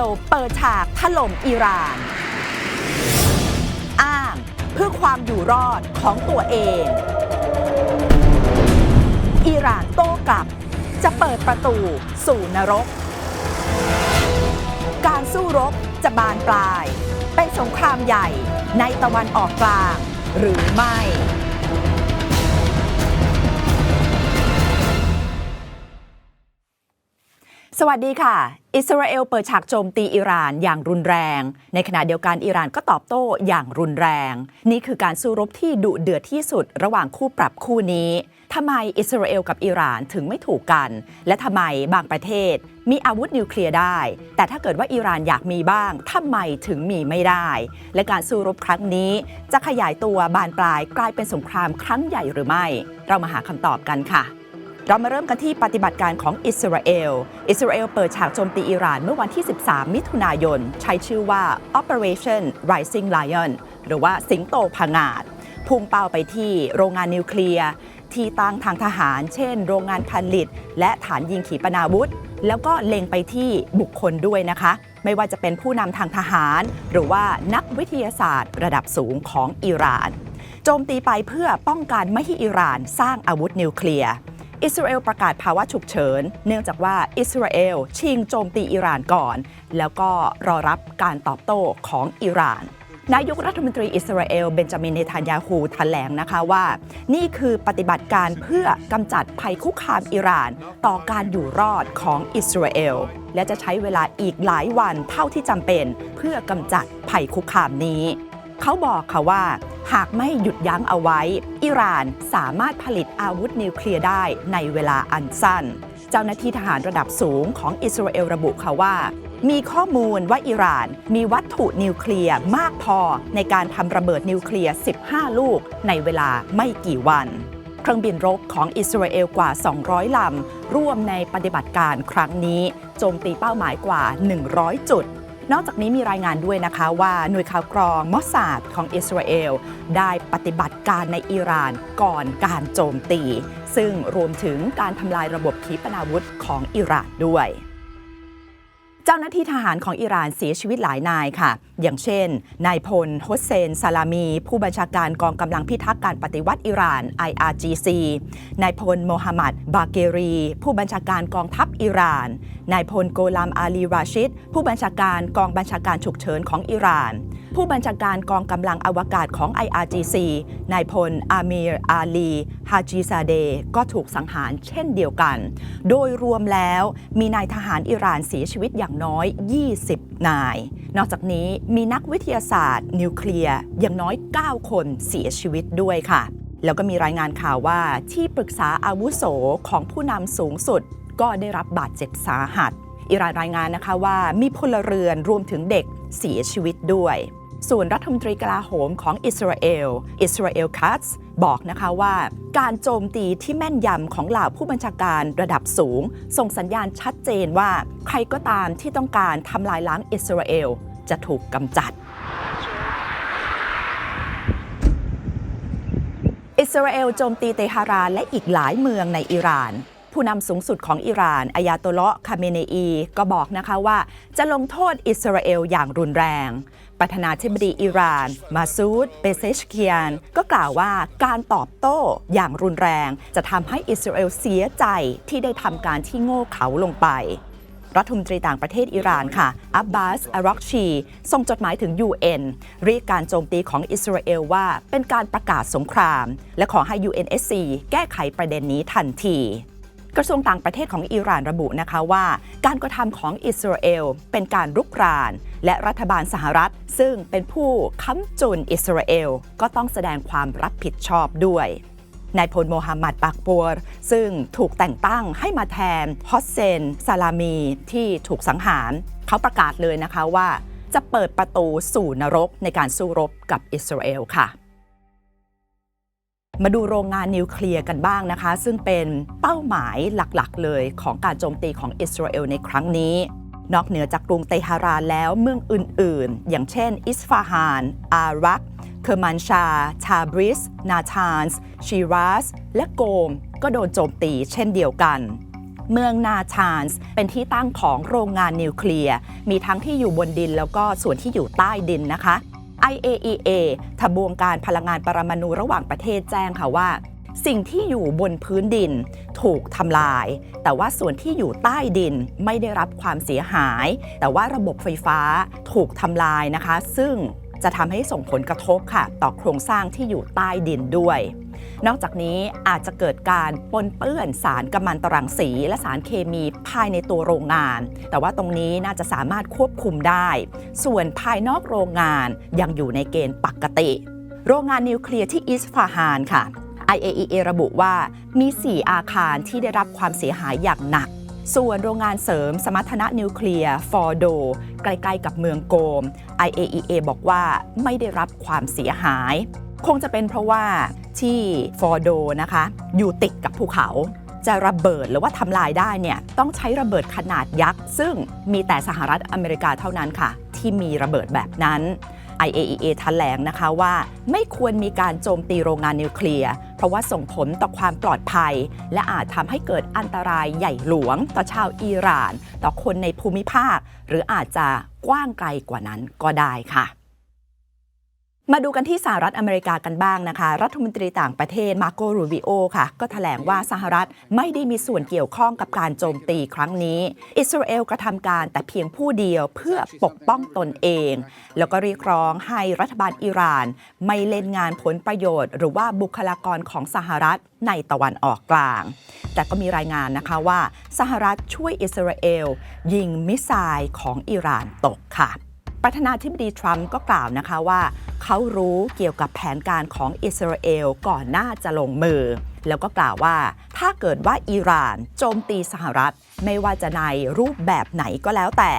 ลเปิดฉากถล่มอิหร่าน อ้างเพื่อความอยู่รอดของตัวเอง อิหร่านโต้กลับ จะเปิดประตูสู่นรก การสู้รบจะบานปลาย เป็นสงครามใหญ่ในตะวันออกกลางหรือไม่ สวัสดีค่ะ อิสราเอลเปิดฉากโจมตีอิหร่านอย่างรุนแรง ในขณะเดียวกันอิหร่านก็ตอบโต้อย่างรุนแรง นี่คือการสู้รบที่ดุเดือดที่สุดระหว่างคู่ปรับคู่นี้ทำไมอิสราเอลกับอิหร่านถึงไม่ถูกกัน และทำไมบางประเทศมีอาวุธนิวเคลียร์ได้ แต่ถ้าเกิดว่าอิหร่านอยากมีบ้างทำไมถึงมีไม่ได้ และการสู้รบครั้งนี้ จะขยายตัวบานปลายกลายเป็นสงครามครั้งใหญ่หรือไม่ เรามาหาคำตอบกันค่ะ เรามาเริ่มกันที่ปฏิบัติการของอิสราเอล อิสราเอลเปิดฉากโจมตีอิหร่านเมื่อวันที่ 13 มิถุนายน ใช้ชื่อว่า Operation Rising Lion หรือว่าสิงโตผงาดพุ่งเป้าไปที่โรงงานนิวเคลียร์ที่ตั้งทางทหาร เช่น โรงงานผลิต และฐานยิงขีปนาวุธ แล้วก็เล็งไปที่บุคคลด้วยนะคะ ไม่ว่าจะเป็นผู้นำทางทหาร หรือว่านักวิทยาศาสตร์ ระดับสูงของอิหร่าน โจมตีไปเพื่อป้องกันไม่ให้อิหร่านสร้างอาวุธนิวเคลียร์ อิสราเอลประกาศภาวะฉุกเฉิน เนื่องจากว่าอิสราเอลชิงโจมตีอิหร่านก่อน แล้วก็รอรับการตอบโต้ของอิหร่านนายกรัฐมนตรีอิสราเอลเบนจามินเนทันยาฮูแถลงนะคะว่า นี่คือปฏิบัติการเพื่อกำจัดภัยคุกคามอิหร่าน ต่อการอยู่รอดของอิสราเอล และจะใช้เวลาอีกหลายวันเท่าที่จำเป็น เพื่อกำจัดภัยคุกคามนี้ เขาบอกค่ะว่า หากไม่หยุดยั้งเอาไว้ อิหร่านสามารถผลิตอาวุธนิวเคลียร์ได้ในเวลาอันสั้น เจ้าหน้าที่ทหารระดับสูงของอิสราเอลระบุค่ะว่า มีข้อมูลว่าอิหร่านมีวัตถุนิวเคลียร์มากพอในการทำระเบิดนิวเคลียร์ 15 ลูกในเวลาไม่กี่วัน เครื่องบินรบของอิสราเอลกว่า 200 ลำ ร่วมในปฏิบัติการครั้งนี้โจมตีเป้าหมายกว่า 100 จุด นอกจากนี้มีรายงานด้วยนะคะว่าหน่วยข่าวกรองมอสซาดของอิสราเอลได้ปฏิบัติการในอิหร่านก่อนการโจมตี ซึ่งรวมถึงการทำลายระบบขีปนาวุธของอิหร่านด้วยเจ้าหน้าที่ทหารของอิหร่านเสียชีวิตหลายนายค่ะ อย่างเช่น นายพลโฮสเซน ซาลามี ผู้บัญชาการกองกำลังพิทักษ์การปฏิวัติอิหร่าน IRGC นายพลโมฮัมหมัด บาเกรี ผู้บัญชาการกองทัพอิหร่าน นายพลโกลัมอาลีราชิด ผู้บัญชาการกองบัญชาการฉุกเฉินของอิหร่าน ผู้บัญชาการกองกำลังอวกาศของ IRGC นายพลอามีรอาลีฮาจิซาเดก็ถูกสังหารเช่นเดียวกัน โดยรวมแล้วมีนายทหารอิหร่านเสียชีวิตอย่างน้อย 20 นาย นอกจากนี้มีนักวิทยาศาสตร์ นิวเคลียร์อย่างน้อย 9 คนเสียชีวิตด้วยค่ะแล้วก็มีรายงานข่าวว่าที่ปรึกษาอาวุโสของผู้นำสูงสุด ก็ได้รับบาดเจ็บสาหัส อิหร่านรายงานนะคะว่ามีพลเรือนรวมถึงเด็กเสียชีวิตด้วยส่วนรัฐมนตรีกลาโหมของอิสราเอล อิสราเอลคัตส์บอกนะคะว่า การโจมตีที่แม่นยำของเหล่าผู้บัญชาการระดับสูง ส่งสัญญาณชัดเจนว่า ใครก็ตามที่ต้องการทำลายล้างอิสราเอลจะถูกกำจัด อิสราเอลโจมตีเตหะรานและอีกหลายเมืองในอิหร่าน ผู้นำสูงสุดของอิหร่านอายาโตเลาะคาเมเนอี ก็บอกนะคะว่า จะลงโทษอิสราเอลอย่างรุนแรง ประธานาธิบดีอิหร่าน มาซูดเปเซชเคียน ก็กล่าวว่าการตอบโต้อย่างรุนแรง จะทำให้อิสราเอลเสียใจที่ได้ทำการที่โง่เขลาลงไปรัฐมนตรีต่างประเทศอิหร่านค่ะ อับบาสอารอกชี ส่งจดหมายถึง UN เรียกการโจมตีของอิสราเอลว่าเป็นการประกาศสงคราม และขอให้ UNSC แก้ไขประเด็นนี้ทันที กระทรวงต่างประเทศของอิหร่านระบุนะคะว่า การกระทำของอิสราเอลเป็นการรุกราน และรัฐบาลสหรัฐ ซึ่งเป็นผู้ค้ำจุนอิสราเอลก็ต้องแสดงความรับผิดชอบด้วยนายพลโมฮัมหมัดปากปัวรซึ่งถูกแต่งตั้งให้มาแทนฮอสเซนซาลามีที่ถูกสังหาร เขาประกาศเลยนะคะว่า จะเปิดประตูสู่นรกในการสู้รบกับอิสราเอลค่ะ มาดูโรงงานนิวเคลียร์กันบ้างนะคะ ซึ่งเป็นเป้าหมายหลักๆ เลยของการโจมตีของอิสราเอลในครั้งนี้ นอกเหนือจากกรุงเตหะรานแล้วเมืองอื่นๆ อย่างเช่น อิสฟาฮาน อารักเคอร์มันชา ชาบริส นาธานส์ชีรัส และโกม ก็โดนโจมตีเช่นเดียวกัน เมืองนาชานส์เป็นที่ตั้งของโรงงานนิวเคลียร์ มีทั้งที่อยู่บนดินแล้วก็ส่วนที่อยู่ใต้ดินนะคะ IAEA ทบวงการพลังงานปรมาณูระหว่างประเทศแจ้งค่ะว่า สิ่งที่อยู่บนพื้นดินถูกทำลาย แต่ว่าส่วนที่อยู่ใต้ดินไม่ได้รับความเสียหาย แต่ว่าระบบไฟฟ้าถูกทำลายนะคะ ซึ่งจะทำให้ส่งผลกระทบค่ะ ต่อโครงสร้างที่อยู่ใต้ดินด้วย นอกจากนี้อาจจะเกิดการปนเปื้อนสารกัมมันตรังสี และสารเคมีภายในตัวโรงงาน แต่ว่าตรงนี้น่าจะสามารถควบคุมได้ ส่วนภายนอกโรงงานยังอยู่ในเกณฑ์ปกติ โรงงานนิวเคลียร์ที่อิสฟาฮานค่ะ IAEA ระบุว่ามี 4 อาคารที่ได้รับความเสียหายอย่างหนัก ส่วนโรงงานเสริมสมรรถนะนิวเคลียร์ฟอร์โดใกล้ๆกับเมืองโกม IAEA บอกว่าไม่ได้รับความเสียหาย คงจะเป็นเพราะว่า ที่ฟอร์โดนะคะ อยู่ติดกับภูเขาจะระเบิดหรือว่าทำลายได้เนี่ยต้องใช้ระเบิดขนาดยักษ์ ซึ่งมีแต่สหรัฐอเมริกาเท่านั้นค่ะ ที่มีระเบิดแบบนั้น IAEA แถลงนะคะว่าไม่ควรมีการโจมตีโรงงานนิวเคลียร์ เพราะว่าส่งผลต่อความปลอดภัย และอาจทำให้เกิดอันตรายใหญ่หลวง ต่อชาวอิหร่าน ต่อคนในภูมิภาค หรืออาจจะกว้างไกลกว่านั้นก็ได้ค่ะ มาดูกันที่สหรัฐอเมริกากันบ้างนะคะ รัฐมนตรีต่างประเทศมาโกรูบิโอค่ะ ก็ถแถลงว่าสหรัฐไม่ได้มีส่วนเกี่ยวข้องกับการโจมตีครั้งนี้ อิสราเอลกระทำการแต่เพียงผู้เดียวเพื่อปกป้องตนเอง แล้วก็เรียกร้องให้รัฐบาลอิหร่าน ไม่เล่นงานผลประโยชน์ หรือว่าบุคลากรของสหรัฐในตะวันออกกลาง แต่ก็มีรายงานนะคะว่า สหรัฐช่วยอิสราเอลยิงมิสไซล์ของอิหร่านตกค่ะ ประธานาธิบดีทรัมป์ก็กล่าวนะคะว่าเขารู้เกี่ยวกับแผนการของอิสราเอลก่อนหน้าจะลงมือ แล้วก็กล่าวว่า ถ้าเกิดว่าอิหร่านโจมตีสหรัฐ ไม่ว่าจะในรูปแบบไหนก็แล้วแต่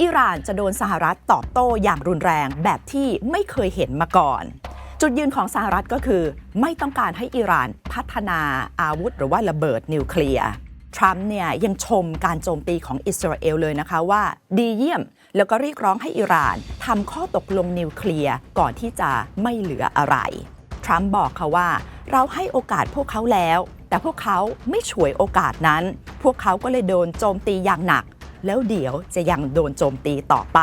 อิหร่านจะโดนสหรัฐตอบโต้อย่างรุนแรงแบบที่ไม่เคยเห็นมาก่อน จุดยืนของสหรัฐก็คือ ไม่ต้องการให้อิหร่านพัฒนาอาวุธ หรือว่าระเบิดนิวเคลียร์ทรัมป์เนี่ยยังชมการโจมตีของอิสราเอลเลยนะคะว่า ดีเยี่ยม แล้วก็เรียกร้องให้อิหร่านทำข้อตกลงนิวเคลียร์ก่อนที่จะไม่เหลืออะไร ทรัมป์บอกค่ะว่า เราให้โอกาสพวกเขาแล้ว แต่พวกเขาไม่ฉวยโอกาสนั้น พวกเขาก็เลยโดนโจมตีอย่างหนัก แล้วเดี๋ยวจะยังโดนโจมตีต่อไป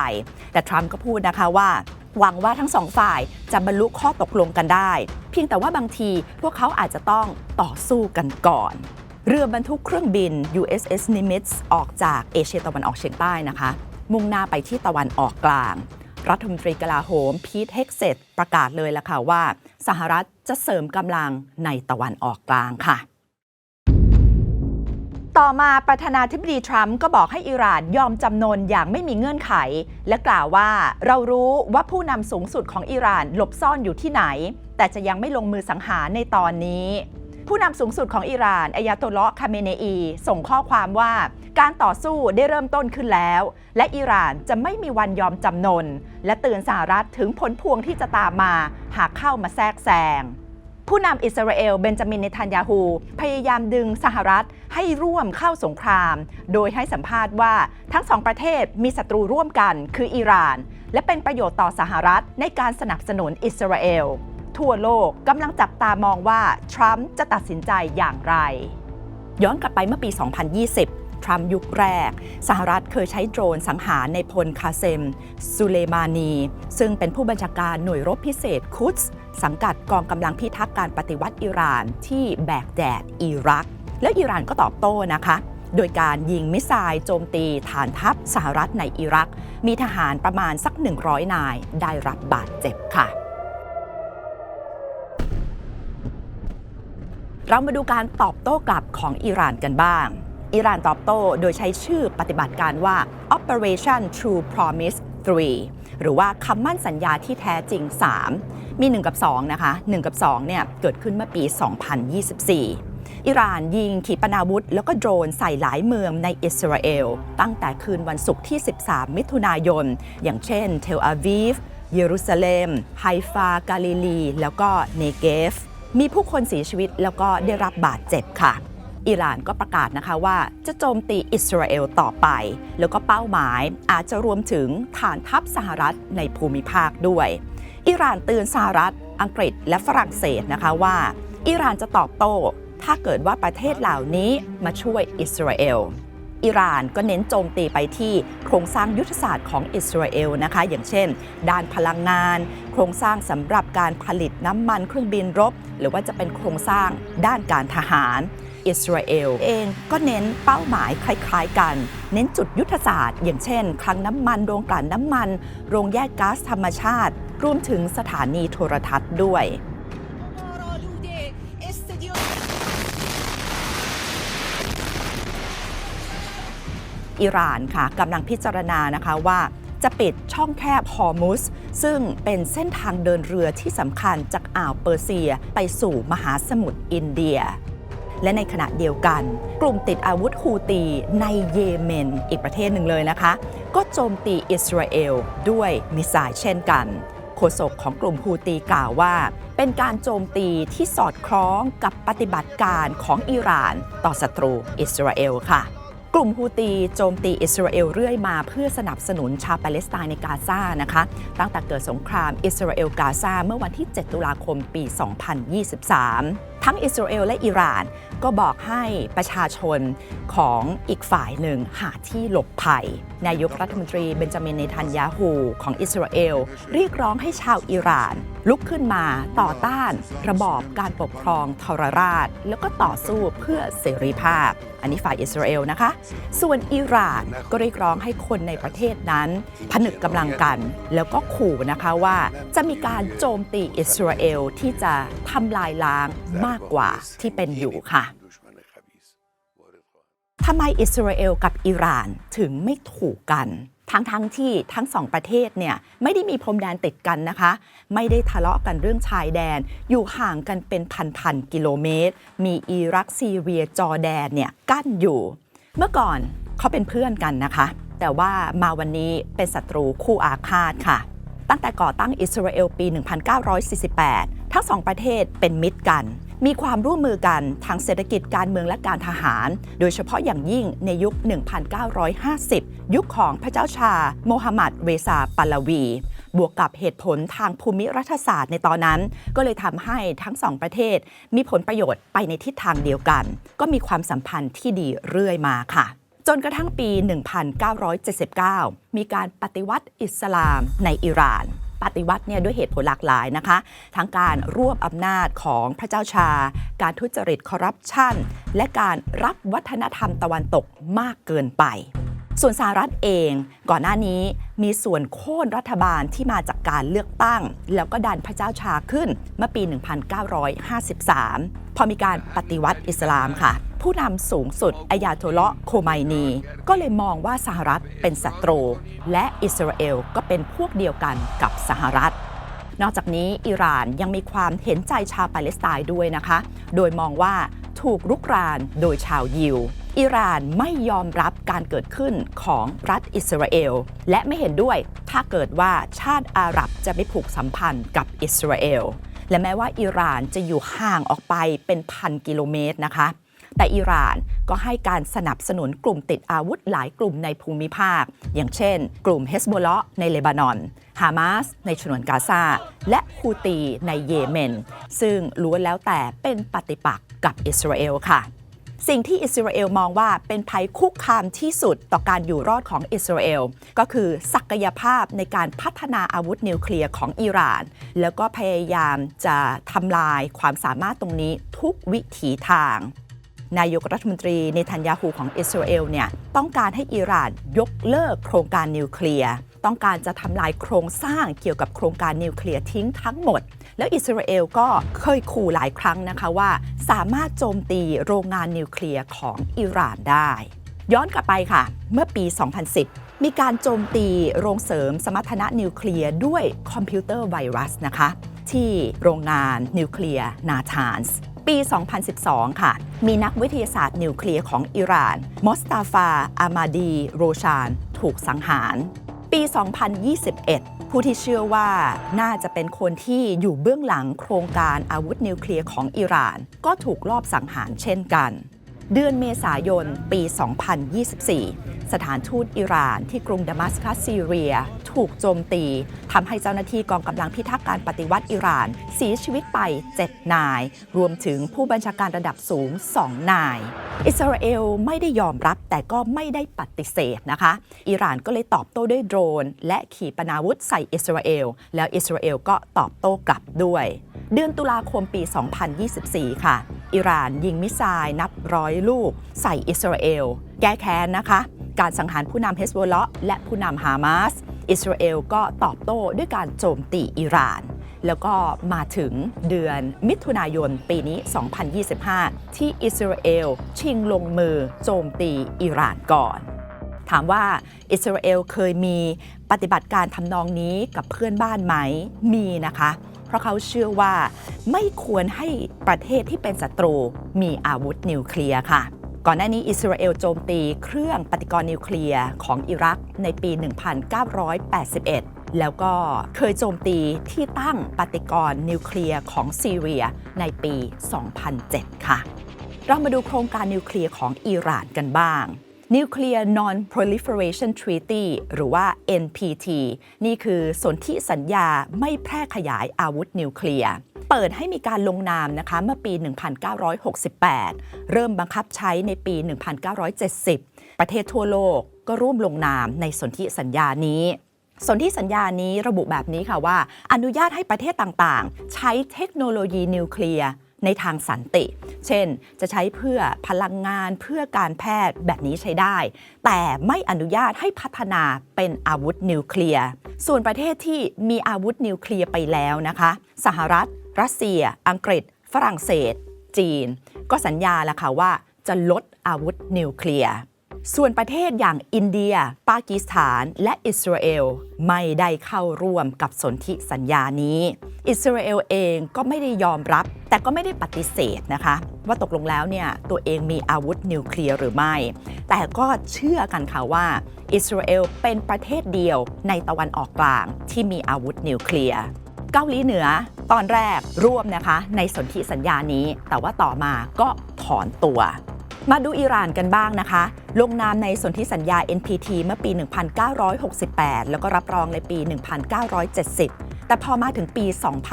แต่ทรัมป์ก็พูดนะคะว่าหวังว่าทั้งสองฝ่ายจะบรรลุข้อตกลงกันได้ เพียงแต่ว่าบางทีพวกเขาอาจจะต้องต่อสู้กันก่อน เรือบรรทุกเครื่องบิน USS Nimitz ออกจากเอเชียตะวันออกเฉียงใต้นะคะ มุ่งหน้าไปที่ตะวันออกกลาง รัฐมนตรีกลาโหมพีทเฮกเซตประกาศเลยล่ะค่ะว่า สหรัฐจะเสริมกำลังในตะวันออกกลางค่ะ ต่อมาประธานาธิบดีทรัมป์ก็บอกให้อิหร่านยอมจำนนอย่างไม่มีเงื่อนไข และกล่าวว่าเรารู้ว่าผู้นำสูงสุดของอิหร่านหลบซ่อนอยู่ที่ไหน แต่จะยังไม่ลงมือสังหารในตอนนี้ ผู้นำสูงสุดของอิหร่านอายาโตลคาเมเนอี ส่งข้อความว่า การต่อสู้ได้เริ่มต้นขึ้นแล้ว และอิหร่านจะไม่มีวันยอมจำนน และเตือนสหรัฐถึงผลพวงที่จะตามมา หากเข้ามาแทรกแซงผู้นำอิสราเอลเบนจามินเนทันยาฮู พยายามดึงสหรัฐให้ร่วมเข้าสงคราม โดยให้สัมภาษณ์ว่าทั้งสองประเทศมีศัตรูร่วมกันคืออิหร่าน และเป็นประโยชน์ต่อสหรัฐในการสนับสนุนอิสราเอล ทั่วโลกกำลังจับตามองว่า ทรัมป์จะตัดสินใจอย่างไร ย้อนกลับไปเมื่อปี 2020 ทรัมป์ยุคแรก สหรัฐเคยใช้โดรนสังหารในพลคาเซมซูเลมานี ซึ่งเป็นผู้บัญชาการหน่วยรบพิเศษคุตส์สังกัดกองกำลังพิทักษ์การปฏิวัติอิหร่านที่แบกแดดอิรัก แล้วอิหร่านก็ตอบโต้นะคะโดยการยิงมิสไซล์โจมตีฐานทัพสหรัฐในอิรัก มีทหารประมาณสัก 100 นายได้รับบาดเจ็บค่ะ เรามาดูการตอบโต้กลับของอิหร่านกันบ้าง อิหร่านตอบโต้โดยใช้ชื่อปฏิบัติการว่า Operation True Promise 3 หรือว่าคำมั่นสัญญาที่แท้จริง 3 มี 1 กับ 2 นะคะ 1 กับ 2 เนี่ย เกิดขึ้นเมื่อปี 2024 อิหร่านยิงขีปนาวุธ แล้วก็โดรนใส่หลายเมืองในอิสราเอล ตั้งแต่คืนวันศุกร์ที่ 13 มิถุนายน อย่างเช่น เทลอาวีฟ เยรูซาเล็ม ไฮฟา กาลิลี แล้วก็เนเกฟ มีผู้คนเสียชีวิตแล้วก็ได้รับบาดเจ็บค่ะ อิหร่านก็ประกาศนะคะว่าจะโจมตีอิสราเอลต่อไป แล้วก็เป้าหมายอาจจะรวมถึงฐานทัพสหรัฐในภูมิภาคด้วย อิหร่านเตือนสหรัฐ อังกฤษและฝรั่งเศสนะคะว่า อิหร่านจะตอบโต้ ถ้าเกิดว่าประเทศเหล่านี้มาช่วยอิสราเอล อิหร่านก็เน้นโจมตีไปที่โครงสร้างยุทธศาสตร์ของอิสราเอลนะคะ อย่างเช่น ด้านพลังงาน โครงสร้างสำหรับการผลิตน้ำมันเครื่องบินรบ หรือว่าจะเป็นโครงสร้างด้านการทหารอิสราเอลเองก็เน้นเป้าหมายคล้ายๆกัน เน้นจุดยุทธศาสตร์ อย่างเช่น คลังน้ำมันโรงกลั่นน้ำมัน โรงแยกก๊าซธรรมชาติ รวมถึงสถานีโทรทัศน์ด้วย อิหร่านค่ะกำลังพิจารณานะคะว่าจะปิดช่องแคบฮอร์มุสซึ่งเป็นเส้นทางเดินเรือที่สำคัญจากอ่าวเปอร์เซียไปสู่มหาสมุทรอินเดีย และในขณะเดียวกัน กลุ่มติดอาวุธฮูตีในเยเมน อีกประเทศหนึ่งเลยนะคะ ก็โจมตีอิสราเอลด้วยมิสไซล์เช่นกันโฆษกของกลุ่มฮูตีกล่าวว่า เป็นการโจมตีที่สอดคล้องกับปฏิบัติการของอิหร่าน ต่อศัตรูอิสราเอลค่ะ กลุ่มฮูตีโจมตีอิสราเอลเรื่อยมาเพื่อสนับสนุนชาวปาเลสไตน์ในกาซานะคะ ตั้งแต่เกิดสงครามอิสราเอลกาซาเมื่อวันที่ 7 ตุลาคมปี 2023 ทั้งอิสราเอลและอิหร่านก็บอกให้ประชาชนของอีกฝ่ายหนึ่งหาที่หลบภัย นายกรัฐมนตรีเบนจามินเนทันยาฮูของอิสราเอลเรียกร้องให้ชาวอิหร่าน ลุกขึ้นมาต่อต้านระบอบการปกครองทรราช แล้วก็ต่อสู้เพื่อเสรีภาพ อันนี้ฝ่ายอิสราเอลนะคะ ส่วนอิหร่านก็เรียกร้องให้คนในประเทศนั้น ผนึกกำลังกัน แล้วก็ขู่นะคะว่าจะมีการโจมตีอิสราเอลที่จะทำลายล้างมากกว่าที่เป็นอยู่ค่ะทำไมอิสราเอลกับอิหร่านถึงไม่ถูกกัน ทั้งทั้งที่ทั้งสองประเทศเนี่ยไม่ได้มีพรมแดนติดกันนะคะ ไม่ได้ทะเลาะกันเรื่องชายแดน อยู่ห่างกันเป็นพันๆกิโลเมตร มีอิรักซีเรียจอแดนเนี่ยกั้นอยู่ เมื่อก่อนเขาเป็นเพื่อนกันนะคะ แต่ว่ามาวันนี้เป็นศัตรูคู่อาฆาตค่ะ ตั้งแต่ก่อตั้งอิสราเอลปี 1948 ทั้งสองประเทศเป็นมิตรกันมีความร่วมมือกันทางเศรษฐกิจการเมืองและการทหาร โดยเฉพาะอย่างยิ่งในยุค 1950 ยุคของพระเจ้าชา โมฮัมหมัดเรซาปาลวี บวกกับเหตุผลทางภูมิรัฐศาสตร์ในตอนนั้น ก็เลยทำให้ทั้งสองประเทศ มีผลประโยชน์ไปในทิศทางเดียวกัน ก็มีความสัมพันธ์ที่ดีเรื่อยมาค่ะจนกระทั่งปี 1979 มีการปฏิวัติอิสลามในอิหร่าน ปฏิวัติเนี่ยด้วยเหตุผลหลากหลายนะคะ ทั้งการรวบอำนาจของพระเจ้าชา การทุจริตคอร์รัปชันและการรับวัฒนธรรมตะวันตกมากเกินไปส่วนสหรัฐเองก่อนหน้านี้มีส่วนโค่นรัฐบาลที่มาจากการเลือกตั้ง แล้วก็ดันพระเจ้าชาขึ้นเมื่อปี 1953 พอมีการปฏิวัติอิสลามค่ะ ผู้นำสูงสุดอายาโตเลาะโคไมนี ก็เลยมองว่าสหรัฐเป็นศัตรู และอิสราเอลก็เป็นพวกเดียวกันกับสหรัฐ นอกจากนี้อิหร่านยังมีความเห็นใจชาวปาเลสไตน์ด้วยนะคะ โดยมองว่าถูกรุกรานโดยชาวยิวอิหร่านไม่ยอมรับการเกิดขึ้นของรัฐอิสราเอล และไม่เห็นด้วยถ้าเกิดว่าชาติอาหรับจะไม่ผูกสัมพันธ์กับอิสราเอล และแม้ว่าอิหร่านจะอยู่ห่างออกไปเป็นพันกิโลเมตรนะคะ แต่อิหร่านก็ให้การสนับสนุนกลุ่มติดอาวุธหลายกลุ่มในภูมิภาค อย่างเช่น กลุ่มเฮสโบลาะในเลบานอนฮามาสในฉนวนกาซาและฮูตีในเยเมน ซึ่งล้วนแล้วแต่เป็นปฏิปักษ์กับอิสราเอลค่ะสิ่งที่อิสราเอลมองว่าเป็นภัยคุกคามที่สุดต่อการอยู่รอดของอิสราเอลก็คือศักยภาพในการพัฒนาอาวุธนิวเคลียร์ของอิหร่าน แล้วก็พยายามจะทำลายความสามารถตรงนี้ทุกวิถีทาง นายกรัฐมนตรีเนทันยาฮูของอิสราเอลเนี่ยต้องการให้อิหร่านยกเลิกโครงการนิวเคลียร์ต้องการจะทำลายโครงสร้างเกี่ยวกับโครงการนิวเคลียร์ทิ้งทั้งหมด แล้วอิสราเอลก็เคยขู่หลายครั้งนะคะว่า สามารถโจมตีโรงงานนิวเคลียร์ของอิหร่านได้ ย้อนกลับไปค่ะ เมื่อปี 2010 มีการโจมตีโรงเสริมสมรรถนะนิวเคลียร์ด้วยคอมพิวเตอร์ไวรัสนะคะ ที่โรงงานนิวเคลียร์นาธานส์ปี 2012 ค่ะ มีนักวิทยาศาสตร์นิวเคลียร์ของอิหร่าน มอสตาฟา อามาดี โรชาน ถูกสังหาร ปี 2021 ผู้ที่เชื่อว่าน่าจะเป็นคนที่อยู่เบื้องหลังโครงการอาวุธนิวเคลียร์ของอิหร่าน ก็ถูกลอบสังหารเช่นกัน เดือนเมษายน ปี 2024 สถานทูตอิหร่านที่กรุงดามัสกัสซีเรีย ถูกโจมตีทำให้เจ้าหน้าที่กองกำลังพิทักษ์การปฏิวัติอิหร่านเสียชีวิตไป 7 นาย รวมถึงผู้บัญชาการระดับสูง 2 นาย อิสราเอลไม่ได้ยอมรับแต่ก็ไม่ได้ปฏิเสธนะคะ อิหร่านก็เลยตอบโต้ด้วยโดรน และขีปนาวุธใส่อิสราเอล แล้วอิสราเอลก็ตอบโต้กลับด้วย เดือนตุลาคมปี 2024 ค่ะ อิหร่านยิงมิสไซล์นับร้อยลูก ใส่อิสราเอล แก้แค้นนะคะ การสังหารผู้นำเฮสโบลและผู้นำฮามาส อิสราเอลก็ตอบโต้ด้วยการโจมตีอิหร่าน แล้วก็มาถึงเดือนมิถุนายนปีนี้ 2025 ที่อิสราเอลชิงลงมือโจมตีอิหร่านก่อน ถามว่าอิสราเอลเคยมีปฏิบัติการทำนองนี้กับเพื่อนบ้านไหมมีนะคะ เพราะเขาเชื่อว่าไม่ควรให้ประเทศที่เป็นศัตรูมีอาวุธนิวเคลียร์ค่ะ ก่อนหน้านี้อิสราเอลโจมตีเครื่องปฏิกรณ์นิวเคลียร์ของอิรักในปี 1981 แล้วก็เคยโจมตีที่ตั้งปฏิกรณ์นิวเคลียร์ของซีเรียในปี 2007 ค่ะ เรามาดูโครงการนิวเคลียร์ของอิหร่านกันบ้าง Nuclear Non-Proliferation Treaty หรือว่า NPT นี่คือสนธิสัญญาไม่แพร่ขยายอาวุธนิวเคลียร์ เปิดให้มีการลงนามนะคะเมื่อปี 1968 เริ่มบังคับใช้ในปี 1970 ประเทศทั่วโลกก็ร่วมลงนามในสนธิสัญญานี้สนธิสัญญานี้ระบุแบบนี้ค่ะว่า อนุญาตให้ประเทศต่างๆ ใช้เทคโนโลยีนิวเคลียร์ในทางสันติ เช่น จะใช้เพื่อพลังงานเพื่อการแพทย์แบบนี้ใช้ได้ แต่ไม่อนุญาตให้พัฒนาเป็นอาวุธนิวเคลียร์ ส่วนประเทศที่มีอาวุธนิวเคลียร์ไปแล้วนะคะ สหรัฐ รัสเซีย อังกฤษ ฝรั่งเศส จีน ก็สัญญาแล้วค่ะว่าจะลดอาวุธนิวเคลียร์ส่วนประเทศอย่างอินเดีย ปากีสถาน และอิสราเอลไม่ได้เข้าร่วมกับสนธิสัญญานี้ อิสราเอลเองก็ไม่ได้ยอมรับ แต่ก็ไม่ได้ปฏิเสธนะคะ ว่าตกลงแล้วเนี่ยตัวเองมีอาวุธนิวเคลียร์หรือไม่ แต่ก็เชื่อกันค่ะว่า อิสราเอลเป็นประเทศเดียวในตะวันออกกลางที่มีอาวุธนิวเคลียร์ เกาหลีเหนือตอนแรกร่วมนะคะในสนธิสัญญานี้ แต่ว่าต่อมาก็ถอนตัว มาดูอิหร่านกันบ้างนะคะ ลงนามในสนธิสัญญา NPT เมื่อปี 1968 แล้วก็รับรองในปี 1970 แต่พอมาถึงปี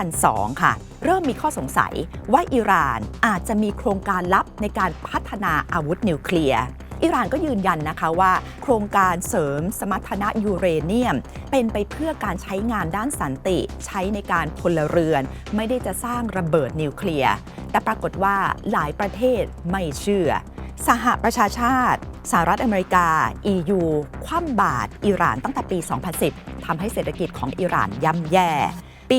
2002 ค่ะ เริ่มมีข้อสงสัยว่าอิหร่านอาจจะมีโครงการลับในการพัฒนาอาวุธนิวเคลียร์ อิหร่านก็ยืนยันนะคะว่า โครงการเสริมสมรรถนะยูเรเนียม เป็นไปเพื่อการใช้งานด้านสันติ ใช้ในการพลเรือน ไม่ได้จะสร้างระเบิดนิวเคลียร์แต่ปรากฏว่าหลายประเทศไม่เชื่อ สหประชาชาติสหรัฐอเมริกา EU คว่ำบาตรอิหร่านตั้งแต่ปี 2010 ทำให้เศรษฐกิจของอิหร่านย่ำแย่ ปี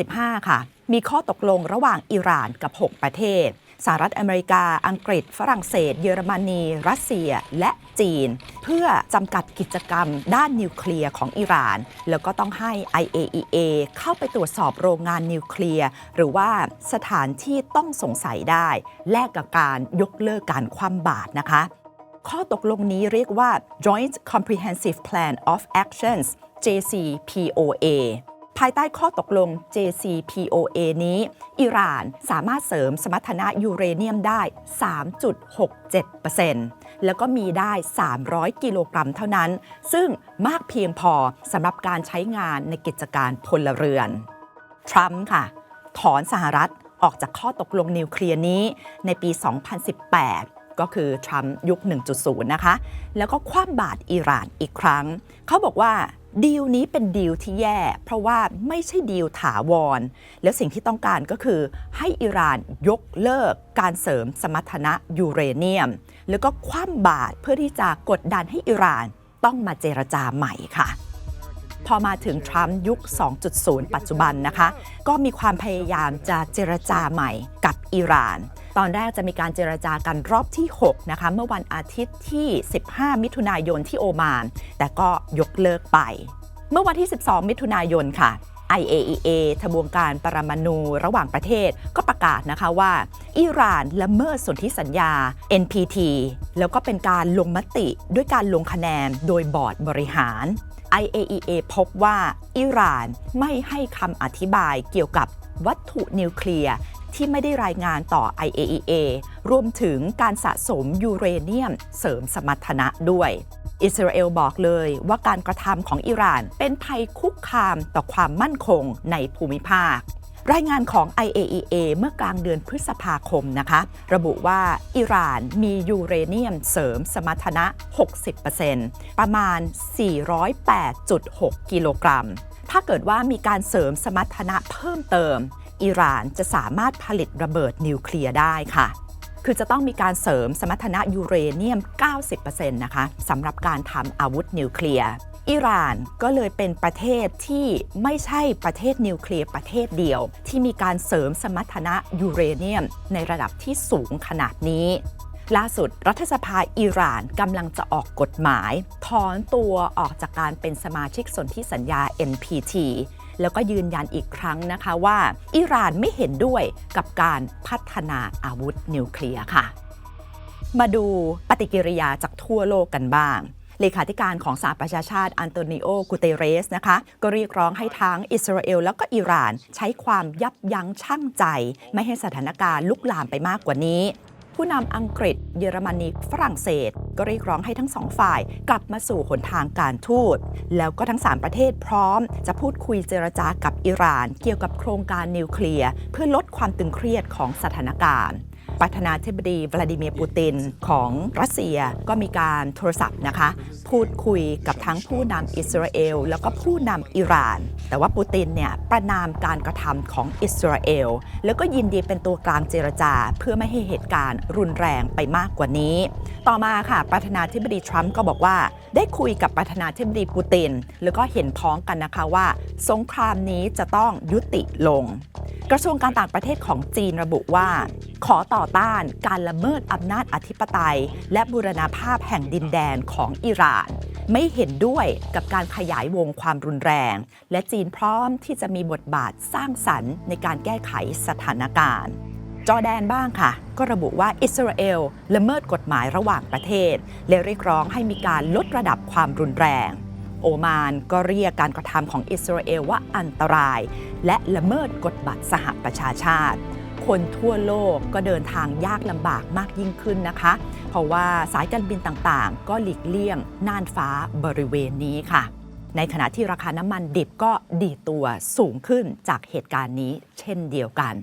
2015 ค่ะ มีข้อตกลงระหว่างอิหร่านกับ 6 ประเทศ สหรัฐอเมริกา อังกฤษ ฝรั่งเศส เยอรมนี รัสเซีย และจีน เพื่อจำกัดกิจกรรมด้านนิวเคลียร์ของอิหร่าน แล้วก็ต้องให้ IAEA เข้าไปตรวจสอบโรงงานนิวเคลียร์ หรือว่าสถานที่ต้องสงสัยได้ แลกกับการยกเลิกการคว่ำบาตรนะคะ ข้อตกลงนี้เรียกว่า Joint Comprehensive Plan of Actions JCPOA ภายใต้ข้อตกลง JCPOA นี้ อิหร่านสามารถเสริมสมรรถนะยูเรเนียมได้ 3.67%แล้วก็มีได้ 300 กิโลกรัมเท่านั้น ซึ่งมากเพียงพอสำหรับการใช้งานในกิจการพลเรือน ทรัมป์ค่ะ ถอนสหรัฐออกจากข้อตกลงนิวเคลียร์นี้ในปี 2018ก็คือ ทรัมป์ยุค 1.0 นะคะ แล้วก็คว่ำบาตรอิหร่านอีกครั้ง เขาบอกว่า ดีลนี้เป็นดีลที่แย่ เพราะว่าไม่ใช่ดีลถาวร แล้วสิ่งที่ต้องการก็คือ ให้อิหร่านยกเลิกการเสริมสมรรถนะยูเรเนียม แล้วก็คว่ำบาตรเพื่อที่จะกดดันให้อิหร่านต้องมาเจรจาใหม่ค่ะ พอมาถึงทรัมป์ยุค 2.0 ปัจจุบันนะคะ ก็มีความพยายามจะเจรจาใหม่กับอิหร่าน ตอนแรกจะมีการเจรจากันรอบที่ 6 นะคะ เมื่อวันอาทิตย์ที่ 15 มิถุนายนที่โอมาน แต่ก็ยกเลิกไป เมื่อวันที่ 12 มิถุนายนค่ะ IAEA ทบวงการปรมาณูระหว่างประเทศก็ประกาศนะคะว่าอิหร่านละเมิดสนธิสัญญา NPT แล้วก็เป็นการลงมติด้วยการลงคะแนนโดยบอร์ดบริหาร IAEA พบว่าอิหร่านไม่ให้คำอธิบายเกี่ยวกับวัตถุนิวเคลียร์ ที่ไม่ได้รายงานต่อ IAEA รวมถึงการสะสมยูเรเนียม เสริมสมรรถนะด้วย อิสราเอลบอกเลยว่าการกระทำของอิหร่านเป็นภัยคุกคามต่อความมั่นคงในภูมิภาครายงานของ IAEA เมื่อกลางเดือนพฤษภาคมนะคะ ระบุว่าอิหร่านมียูเรเนียมเสริมสมรรถนะ 60%ประมาณ 408.6 กิโลกรัม ถ้าเกิดว่ามีการเสริมสมรรถนะเพิ่มเติม อิหร่านจะสามารถผลิตระเบิดนิวเคลียร์ได้ค่ะ คือจะต้องมีการเสริมสมรรถนะยูเรเนียม 90%นะคะสำหรับการทำอาวุธนิวเคลียร์อิหร่านก็เลยเป็นประเทศที่ไม่ใช่ประเทศนิวเคลียร์ประเทศเดียว ที่มีการเสริมสมรรถนะยูเรเนียม ในระดับที่สูงขนาดนี้ ล่าสุดรัฐสภาอิหร่านกำลังจะออกกฎหมาย ถอนตัวออกจากการเป็นสมาชิกสนธิสัญญา NPT แล้วก็ยืนยันอีกครั้งนะคะว่า อิหร่านไม่เห็นด้วยกับการพัฒนาอาวุธนิวเคลียร์ค่ะ มาดูปฏิกิริยาจากทั่วโลกกันบ้างเลขาธิการของสหประชาชาติอันโตนิโอกูเตเรสนะคะ ก็เรียกร้องให้ทั้งอิสราเอลแล้วก็อิหร่าน ใช้ความยับยั้งชั่งใจ ไม่ให้สถานการณ์ลุกลามไปมากกว่านี้ ผู้นำอังกฤษ เยอรมนีฝรั่งเศส ก็เรียกร้องให้ทั้งสองฝ่าย กลับมาสู่หนทางการทูต แล้วก็ทั้ง 3 ประเทศพร้อม จะพูดคุยเจรจากับอิหร่าน เกี่ยวกับโครงการนิวเคลียร์เพื่อลดความตึงเครียดของสถานการณ์ ประธานาธิบดีวลาดิเมียร์ปูตินของรัสเซียก็มีการโทรศัพท์นะคะ พูดคุยกับทั้งผู้นำอิสราเอล แล้วก็ผู้นำอิหร่าน แต่ว่าปูตินเนี่ยประนามการกระทำของอิสราเอล แล้วก็ยินดีเป็นตัวกลางเจรจา เพื่อไม่ให้เหตุการณ์รุนแรงไปมากกว่านี้ ต่อมาค่ะประธานาธิบดีทรัมป์ก็บอกว่า ได้คุยกับประธานาธิบดีปูติน แล้วก็เห็นพ้องกันนะคะว่า สงครามนี้จะต้องยุติลง กระทรวงการต่างประเทศของจีนระบุว่า ขอต่อต้านการละเมิดอำนาจอธิปไตย และบูรณาภาพแห่งดินแดนของอิหร่าน ไม่เห็นด้วยกับการขยายวงความรุนแรง และจีนพร้อมที่จะมีบทบาทสร้างสรรค์ในการแก้ไขสถานการณ์จอแดนบ้างค่ะ ก็ระบุว่าอิสราเอลละเมิดกฎหมายระหว่างประเทศ และเรียกร้องให้มีการลดระดับความรุนแรง โอมานก็เรียกการกระทำของอิสราเอลว่าอันตราย และละเมิดกฎบัตรสหประชาชาติ คนทั่วโลกก็เดินทางยากลำบากมากยิ่งขึ้นนะคะ เพราะว่าสายการบินต่างๆ ก็หลีกเลี่ยงน่านฟ้าบริเวณนี้ค่ะ ในขณะที่ราคาน้ำมันดิบก็ดีตัวสูงขึ้นจากเหตุการณ์นี้เช่นเดียวกัน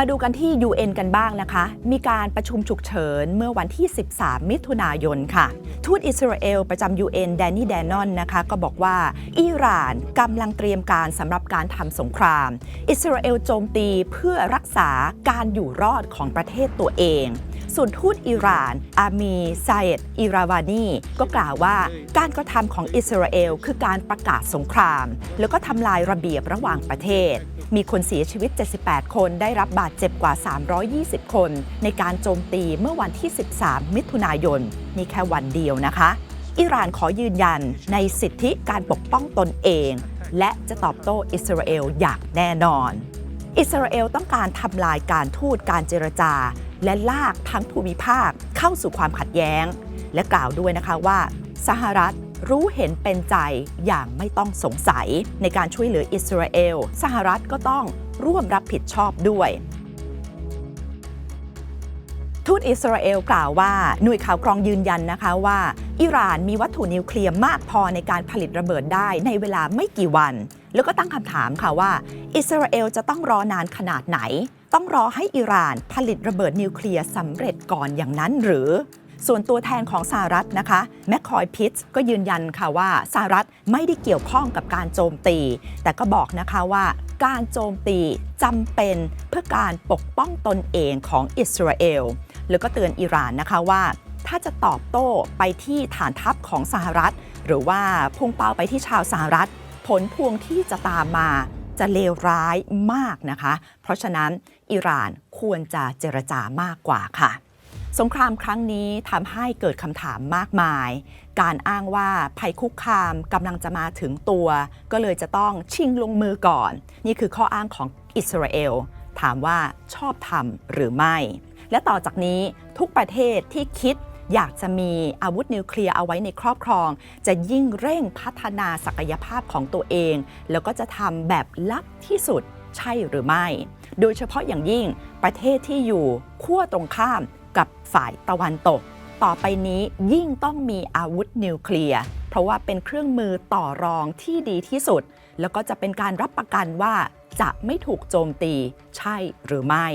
มาดูกันที่ UN กันบ้างนะคะ มีการประชุมฉุกเฉินเมื่อวันที่ 13 มิถุนายนค่ะ ทูตอิสราเอลประจำ UN แดนนี่แดนนอนนะคะ ก็บอกว่าอิหร่านกำลังเตรียมการสำหรับการทำสงคราม อิสราเอลโจมตีเพื่อรักษาการอยู่รอดของประเทศตัวเองส่วนทูตอิหร่าน อามีไซเอดอิราวานีก็กล่าวว่าการกระทำของอิสราเอลคือการประกาศสงคราม แล้วก็ทำลายระเบียบระหว่างประเทศ มีคนเสียชีวิต 78 คน ได้รับบาดเจ็บกว่า 320 คน ในการโจมตีเมื่อวันที่ 13 มิถุนายน นี่แค่วันเดียวนะคะ อิหร่านขอยืนยันในสิทธิการปกป้องตนเอง และจะตอบโต้อิสราเอลอย่างแน่นอน อิสราเอลต้องการทำลายการทูตการเจรจา และลากทั้งภูมิภาคเข้าสู่ความขัดแย้ง และกล่าวด้วยนะคะว่าสหรัฐ รู้เห็นเป็นใจอย่างไม่ต้องสงสัย ในการช่วยเหลืออิสราเอล สหรัฐก็ต้องร่วมรับผิดชอบด้วยทูตอิสราเอลกล่าวว่าหน่วยข่าวกรองยืนยันนะคะว่าอิหร่านมีวัตถุนิวเคลียร์มากพอในการผลิตระเบิดได้ในเวลาไม่กี่วัน แล้วก็ตั้งคำถามค่ะว่า อิสราเอลจะต้องรอนานขนาดไหน ต้องรอให้อิหร่านผลิตระเบิดนิวเคลียร์สำเร็จก่อนอย่างนั้นหรือ ส่วนตัวแทนของสหรัฐนะคะแมคคอยพิตส์ก็ยืนยันค่ะว่าสหรัฐไม่ได้เกี่ยวข้องกับการโจมตี แต่ก็บอกนะคะว่าการโจมตีจำเป็นเพื่อการปกป้องตนเองของอิสราเอล แล้วก็เตือนอิหร่านนะคะว่า ถ้าจะตอบโต้ไปที่ฐานทัพของสหรัฐ หรือว่าพุ่งเป้าไปที่ชาวสหรัฐ ผลพวงที่จะตามมาจะเลวร้ายมากนะคะ เพราะฉะนั้นอิหร่านควรจะเจรจามากกว่าค่ะ สงครามครั้งนี้ทำให้เกิดคำถามมากมาย การอ้างว่าภัยคุกคามกำลังจะมาถึงตัว ก็เลยจะต้องชิงลงมือก่อน นี่คือข้ออ้างของอิสราเอล ถามว่าชอบทำหรือไม่ และต่อจากนี้ทุกประเทศที่คิดอยากจะมีอาวุธนิวเคลียร์เอาไว้ในครอบครอง จะยิ่งเร่งพัฒนาศักยภาพของตัวเอง แล้วก็จะทำแบบลับที่สุดใช่หรือไม่ โดยเฉพาะอย่างยิ่งประเทศที่อยู่ขั้วตรงข้าม กับฝ่ายตะวันตก ต่อไปนี้ยิ่งต้องมีอาวุธนิวเคลียร์ เพราะว่าเป็นเครื่องมือต่อรองที่ดีที่สุด แล้วก็จะเป็นการรับประกันว่าจะไม่ถูกโจมตีใช่หรือไม่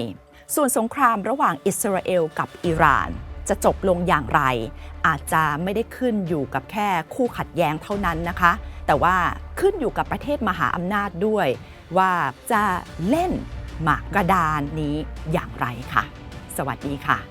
ส่วนสงครามระหว่างอิสราเอลกับอิหร่านจะจบลงอย่างไร อาจจะไม่ได้ขึ้นอยู่กับแค่คู่ขัดแย้งเท่านั้นนะคะ แต่ว่าขึ้นอยู่กับประเทศมหาอำนาจด้วย ว่าจะเล่นหมากกระดานนี้อย่างไรค่ะ สวัสดีค่ะ